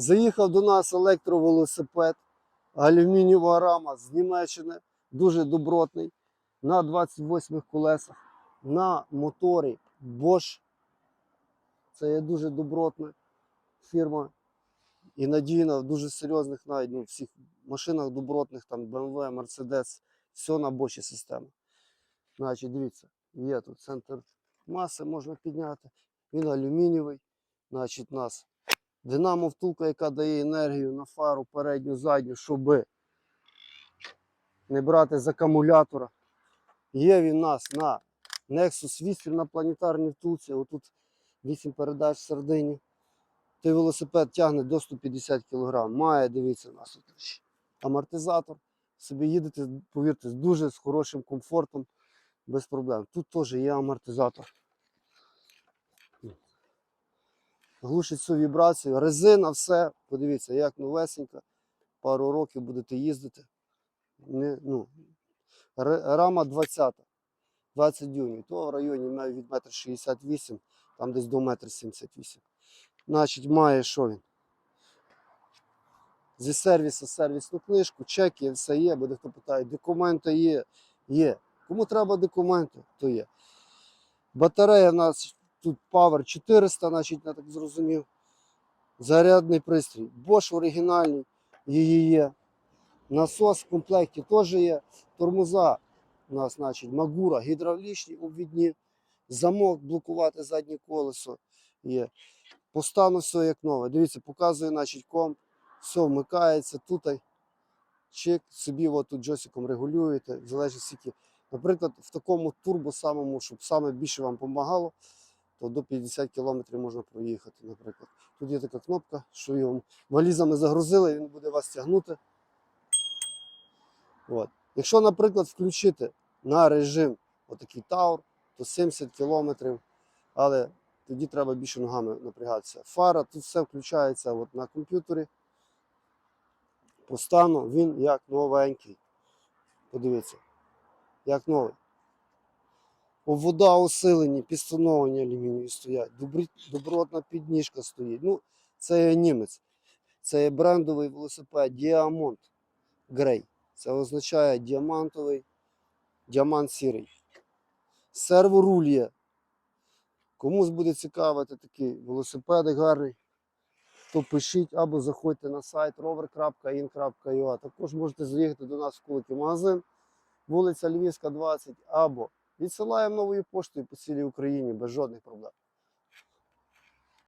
Заїхав до нас електровелосипед, алюмінієва рама з Німеччини, дуже добротний, на 28 колесах, на моторі Bosch. Це є дуже добротна фірма і надійна в дуже серйозних навіть ну, всіх машинах добротних, там BMW, Mercedes, все на Bosch система. Значить, дивіться, є тут центр маси, можна підняти. Він алюмінієвий. Значить, нас динамо втулка, яка дає енергію на фару передню, задню, щоб не брати з акумулятора. Є він у нас на Nexus 8 на планетарній втулці. Отут 8 передач середині. Той велосипед тягне до 150 кг. Має, дивіться, у нас амортизатор. Собі їдете, повірте, з дуже з хорошим комфортом, без проблем. Тут теж є амортизатор. Глушить цю вібрацію. Резина, все. Подивіться, як новесенька. Пару років будете їздити. Не, ну, рама 20. 20 дюймів. То в районі має від 1,68 м, там десь до 1,78 м. Значить, має що він? Зі сервісу сервісну книжку, чеки, все є, буде хто питає, документи є, є. Кому треба документи, то є. Батарея в нас тут Power 400, значить, я так зрозумів. Зарядний пристрій. Bosch оригінальний, її є. Насос в комплекті теж є. Тормоза у нас, значить, Магура, гідравлічні обвідні. Замок блокувати заднє колесо є. По стану все як нове. Дивіться, показує, значить, комп. Все вмикається тут. Чик, собі от тут джойстиком регулюєте, залежить скільки. Наприклад, в такому турбо самому, щоб саме більше вам допомагало, то до 50 км можна проїхати, наприклад. Тут є така кнопка, що його валізами загрузили, він буде вас тягнути. От. Якщо, наприклад, включити на режим отакий таур, то 70 км, але тоді треба більше ногами напрягатися. Фара, тут все включається от на комп'ютері. По стану він як новенький. Подивіться, як новий. Вода усилені, підстановлені алюмінієві стоять. Добротна підніжка стоїть. Ну, це є німець. Це є брендовий велосипед Діамонт Грей. Це означає діамантовий, діамант сірий. Серворуль є. Комусь буде цікавити такий велосипедик гарний, то пишіть або заходьте на сайт rover.in.ua. Також можете заїхати до нас в куликий магазин, вулиця Львівська, 20, або відсилаємо новою поштою по цілій Україні без жодних проблем.